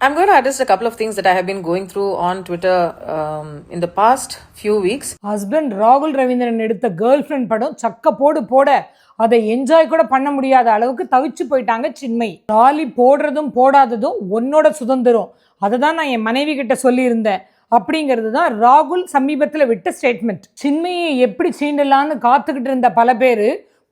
I'm going to address a couple of things that I have been going through on Twitter um, in the past few weeks. Husband ராகுல் ரவீந்திரன் எடுத்த girl friend படம் சக்க போடு போட. அதை enjoy கூட பண்ண முடியாத அளவுக்கு தவிச்சு போயிட்டாங்க சின்மை தாலி போடுறதும் போடாததும் உன்னோட சுதந்திரம். அதை தான் நான் என் மனைவி கிட்ட சொல்லியிருந்தேன். அப்படிங்கிறது தான் ராகுல் சமீபத்தில் விட்ட ஸ்டேட்மெண்ட் சின்மையை எப்படி சீண்டலான்னு காத்துக்கிட்டு இருந்த பல பேர்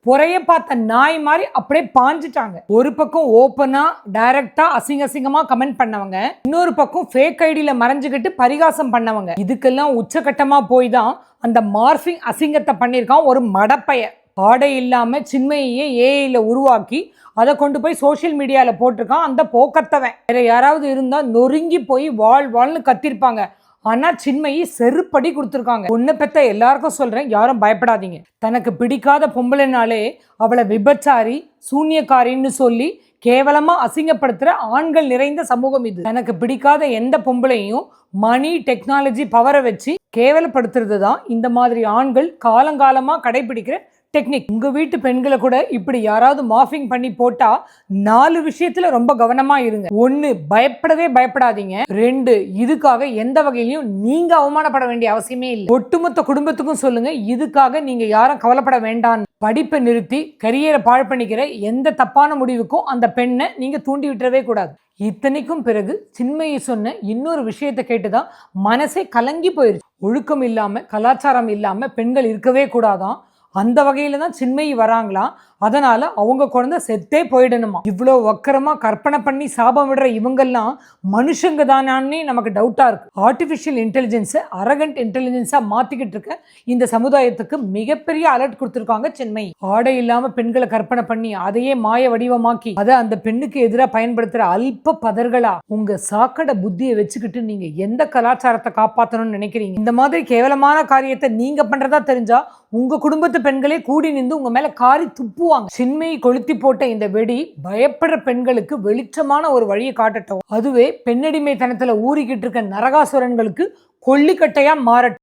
புறைய பார்த்த நாய் மாதிரி அப்படியே பாஞ்சிட்டாங்க. ஒரு பக்கம் ஓப்பனா டைரக்டா அசிங்க அசிங்கமா கமெண்ட் பண்ணவங்க. இன்னொரு பக்கம் ஃபேக் ஐடியில மறைஞ்சுக்கிட்டு பரிகாசம் பண்ணவங்க. இதுக்கெல்லாம் உச்சகட்டமா போய் தான் அந்த மார்பிங் அசிங்கத்தை பண்ணியிருக்கான் ஒரு மடப்பைய பாடை இல்லாம சின்மையே ஏஐல உருவாக்கி அதை கொண்டு போய் சோஷியல் மீடியால போட்டிருக்கான் அந்த போக்கத்தவன். வேற யாராவது இருந்தா நொறுங்கி போய் வாழ் வாழ்னு கத்திருப்பாங்க. ஆனால் சின்மயி செருப்படி கொடுத்துருக்காங்க. ஒன்று பெத்த எல்லாருக்கும் சொல்றேன் யாரும் பயப்படாதீங்க. தனக்கு பிடிக்காத பொம்பளைனாலே அவளை விபச்சாரி சூன்யக்காரின்னு சொல்லி கேவலமாக அசிங்கப்படுத்துகிற ஆண்கள் நிறைந்த சமூகம் இது. தனக்கு பிடிக்காத எந்த பொம்பளையும் மணி டெக்னாலஜி பவரை வச்சு கேவலப்படுத்துறது தான் இந்த மாதிரி ஆண்கள் காலங்காலமாக கடைபிடிக்கிற டெக்னிக் உங்க வீட்டு பெண்களை கூட இப்படி யாராவது மாஃபிங் பண்ணி போட்டா நாலு விஷயத்துல ரொம்ப கவனமா இருங்க. ஒன்று பயப்படவே பயப்படாதீங்க. ரெண்டு இதுக்காக எந்த வகையிலையும் நீங்க அவமானப்பட வேண்டிய அவசியமே இல்லை. ஒட்டுமொத்த குடும்பத்துக்கும் சொல்லுங்க இதுக்காக நீங்க யாரும் கவலைப்பட வேண்டாம். படிப்பை நிறுத்தி கரியரை பாழ் பண்ணிக்கிற எந்த தப்பான முடிவுக்கும் அந்த பெண்ணை நீங்க தூண்டி விட்டுறவே கூடாது. இத்தனைக்கும் பிறகு சின்மையை சொன்ன இன்னொரு விஷயத்தை கேட்டுதான் மனசே கலங்கி போயிருச்சு. ஒழுக்கம் இல்லாம கலாச்சாரம் இல்லாம பெண்கள் இருக்கவே கூடாதான். அந்த வகையில தான் சின்மயி வராங்களாம் அதனால அவங்க குழந்தை செத்தே போயிடணுமா? இவ்வளோ வக்கரமா கற்பனை பண்ணி சாபம் விடுற இவங்கெல்லாம் மனுஷங்க தானே நமக்கு டவுட்டா இருக்கு. ஆர்டிஃபிஷியல் இன்டெலிஜென்ஸை அரகண்ட் இன்டெலிஜென்ஸா மாத்திக்கிட்டு இருக்க இந்த சமுதாயத்துக்கு மிகப்பெரிய அலர்ட் கொடுத்துருக்காங்க சென்னை ஆடை இல்லாம பெண்களை கற்பனை பண்ணி அதையே மாய வடிவமாக்கி அதை அந்த பெண்ணுக்கு எதிராக பயன்படுத்துற அல்ப பதர்களா உங்க சாக்கடை புத்தியை வச்சுக்கிட்டு நீங்க எந்த கலாச்சாரத்தை காப்பாற்றணும்னு நினைக்கிறீங்க? இந்த மாதிரி கேவலமான காரியத்தை நீங்க பண்றதா தெரிஞ்சா உங்க குடும்பத்து பெண்களே கூடி நின்று உங்க மேல காரி துப்புவாங்க. சின்மையை கொளுத்தி போட்ட இந்த வெடி பயப்படுற பெண்களுக்கு வெளிச்சமான ஒரு வழியை காட்டட்டும். அதுவே பெண்ணடிமைத்தனத்துல ஊறிக்கிட்டு இருக்க நரகாசுரன்களுக்கு கொல்லிக்கட்டையா மாறட்டும்.